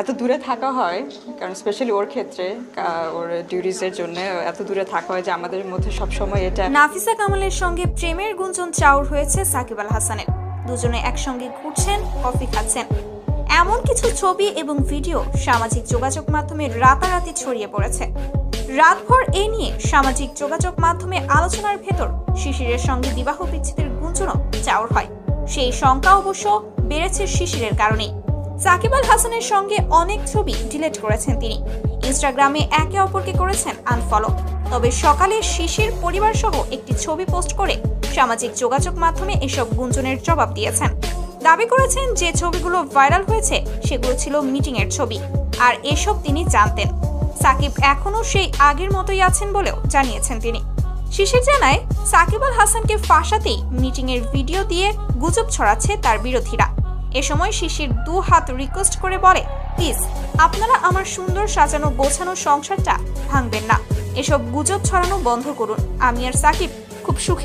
এত দূরে থাকা হয়, কারণ স্পেশালি ওর ক্ষেত্রে ওর ডিউটিসের জন্য এত দূরে থাকা হয় যে আমাদের মধ্যে সবসময় এটা নাফিসা কামালের সঙ্গে প্রেমের গুঞ্জন চাউর হয়েছে সাকিব আল হাসানের। দুজনে একসঙ্গে ঘুরছেন, কফি খাচ্ছেন। এমন কিছু ছবি এবং ভিডিও সামাজিক যোগাযোগ মাধ্যমে রাতারাতি ছড়িয়ে পড়েছে। রাতভর এ নিয়ে সামাজিক যোগাযোগ মাধ্যমে আলোচনার ভেতর শিশিরের সঙ্গে বিবাহ বিচ্ছেদের গুঞ্জনও চাউর হয়। সেই শঙ্কা অবশ্য বেড়েছে শিশিরের কারণেই। সাকিব আল হাসানের সঙ্গে অনেক ছবি ডিলিট করেছেন তিনি। ইনস্টাগ্রামে একে অপরকে করেছেন আনফলো তবে সকালে শিশির পরিবার সহ একটি ছবি পোস্ট করে সামাজিক যোগাযোগ মাধ্যমে এসব গুঞ্জনের জবাব দিয়েছেন। দাবি করেছেন যে ছবিগুলো ভাইরাল হয়েছে, সেগুলো ছিল মিটিং এর ছবি। আর এসব তিনি জানতেন। সাকিব এখনও সেই আগের মতোই আছেন বলেও জানিয়েছেন তিনি। শিশির জানায়, সাকিব আল হাসানকে ফাঁসাতেই মিটিং এর ভিডিও দিয়ে গুজব ছড়াচ্ছে তার বিরোধীরা। এ সময় শিশির দু হাত রিকোয়েস্ট করে বলে, প্লিজ, আপনারা আমার সুন্দর সাজানো গোছানো সংসারটা ভাঙবেন না। এসব গুজব ছড়ানো বন্ধ করুন। আমি আর সাকিব খুব সুখী।